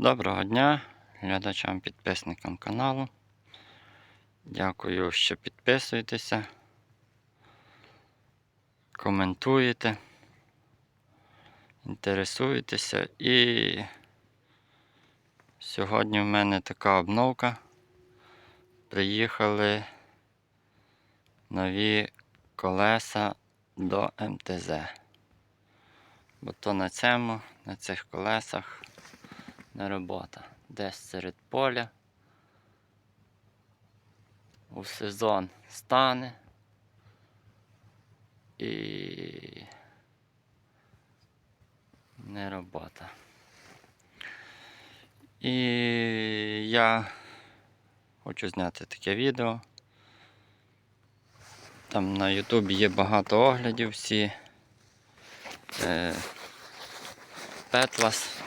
Доброго дня глядачам, підписникам каналу. Дякую, що підписуєтеся, коментуєте, інтересуєтеся. І сьогодні в мене така обновка. Приїхали нові колеса до МТЗ. Бо то на цьому, на цих колесах робота. Десь серед поля. У сезон стане. І не робота. І я хочу зняти таке відео. Там на Ютубі є багато оглядів всі. Е, Петлас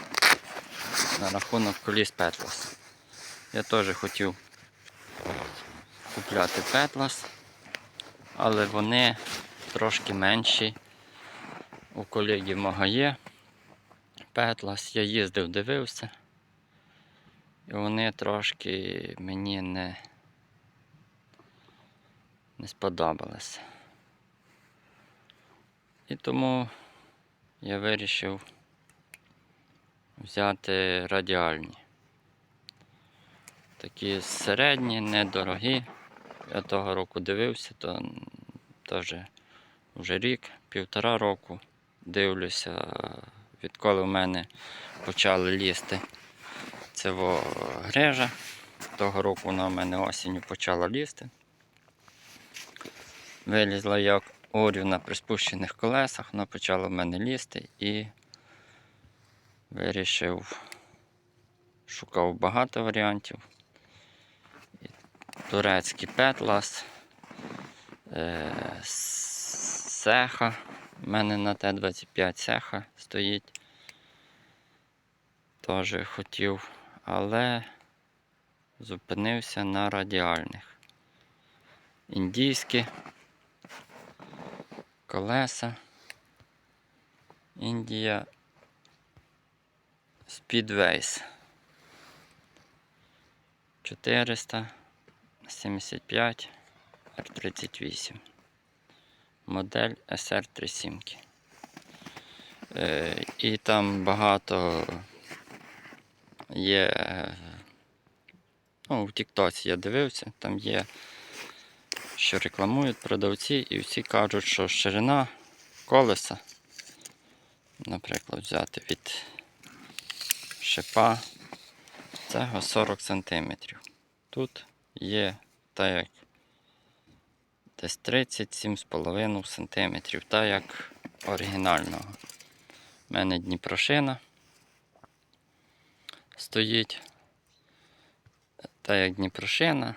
на рахунок коліс Петлас. Я теж хотів купляти Петлас, але вони трошки менші. У колеги мого є Петлас. Я їздив, дивився. І вони трошки мені не, не сподобалися. І тому я вирішив взяти радіальні. Такі середні, недорогі. Я того року дивився, то теж вже рік, півтора року дивлюся, відколи в мене почали лізти цього грежа. Того року вона в мене осінню почала лізти. Вилізла як орів на приспущених колесах, вона почала в мене лізти і вирішив, шукав багато варіантів. Турецький петлас, е, сеха. У мене на Т-25 сеха стоїть. Теж хотів, але зупинився на радіальних. Індійські колеса. Індія Speedways 475 R38. Модель SR37. Е, і там багато є. е, Ну, в Тіктоці я дивився, там є, що рекламують продавці, і всі кажуть, що ширина колеса, наприклад, взяти від шипа цього 40 см. Тут є так як десь 37,5 см, так як оригінального. У мене Дніпрошина стоїть. Та як Дніпрошина,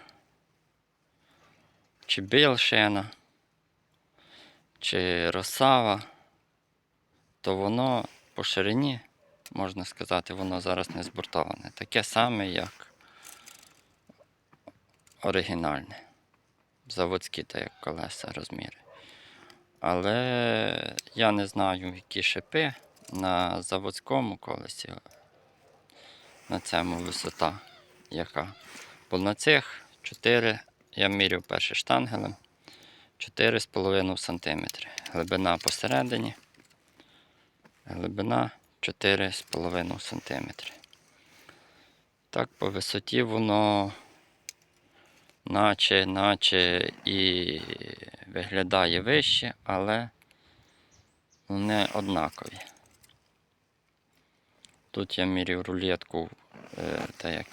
чи Білшина, чи Росава, то воно по ширині, можна сказати, воно зараз не збортоване. Таке саме, як оригінальне. Заводські та як колеса розміри. Але я не знаю, які шипи на заводському колесі. На цьому висота яка. Бо на цих 4, я міряв перший штангелем 4,5 см. Глибина посередині. Глибина 4,5 см. Так, по висоті воно наче, наче і виглядає вище, але вони однакові. Тут я міряв рулетку, е, та як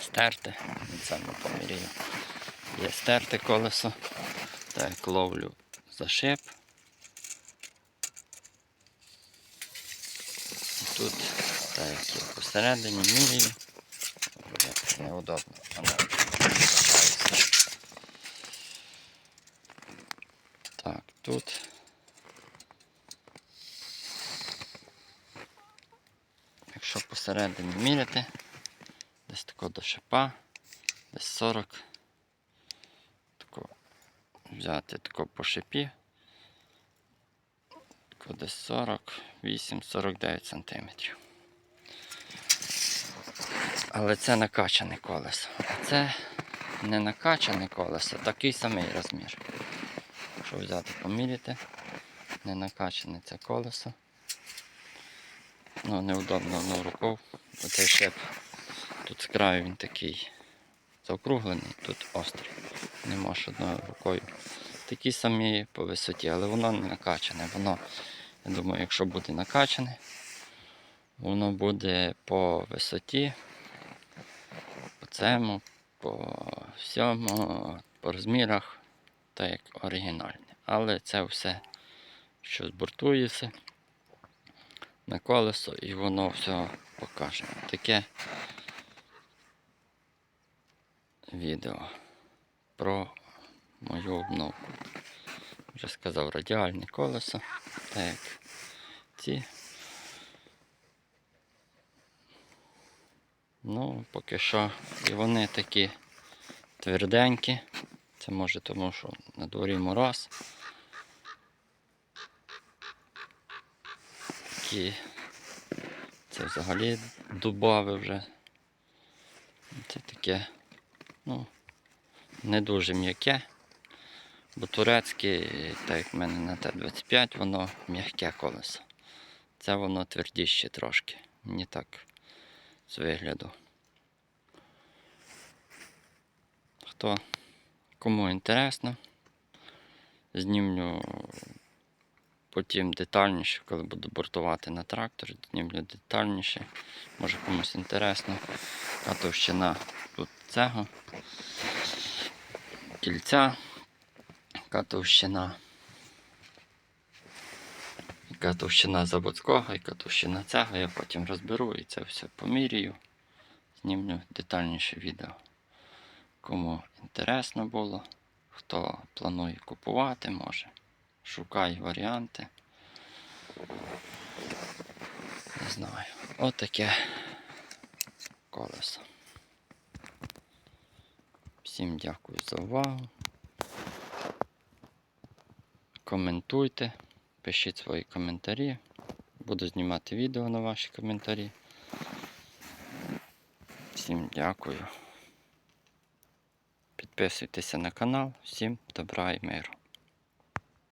стерти, це не поміряю. Є стерте колесо, так як ловлю за шип. І Тут так як є посередині міряю. Неудобно. Так, тут. Якщо посередині міряти, десь тако до шипа, десь 40. Тако взяти тако по шипі. Десь 48-49 сантиметрів. Але це накачане колесо. А це не накачане колесо, такий самий розмір. Якщо взяти, поміряти, не накачане це колесо. Ну, неудобно одну рукою. Оцей шип. Тут з краю він такий заокруглений, тут острий. Не можеш одною рукою. Такі самі по висоті, але воно не накачане. Воно, я думаю, якщо буде накачане, воно буде по висоті, по цьому, по всьому, по розмірах, так як оригінальне. Але це все, що збортується на колесо і воно все покаже. Таке відео про мою обновку. Вже сказав радіальне колесо, так ці. Ну, поки що і вони такі тверденькі. Це може тому, що на дворі мороз. Такі. Це взагалі дубове вже. Це таке, ну, не дуже м'яке. Бо турецьке, так як в мене на Т-25, воно м'яке колесо. Це воно твердіще трошки. Мені так з вигляду. Хто кому інтересно, знімлю потім детальніше, коли буду бортувати на трактор, знімлю детальніше. Може комусь інтересно. Яка товщина тут цього кільця, яка товщина. Яка товщина заводського, яка товщина цього, я потім розберу і це все поміряю. Знімлю детальніше відео. Кому інтересно було, хто планує купувати, може. Шукай варіанти. Не знаю. Отаке колесо. Всім дякую за увагу. Коментуйте, пишіть свої коментарі. Буду знімати відео на ваші коментарі. Всім дякую. Підписуйтеся на канал. Всім добра і миру.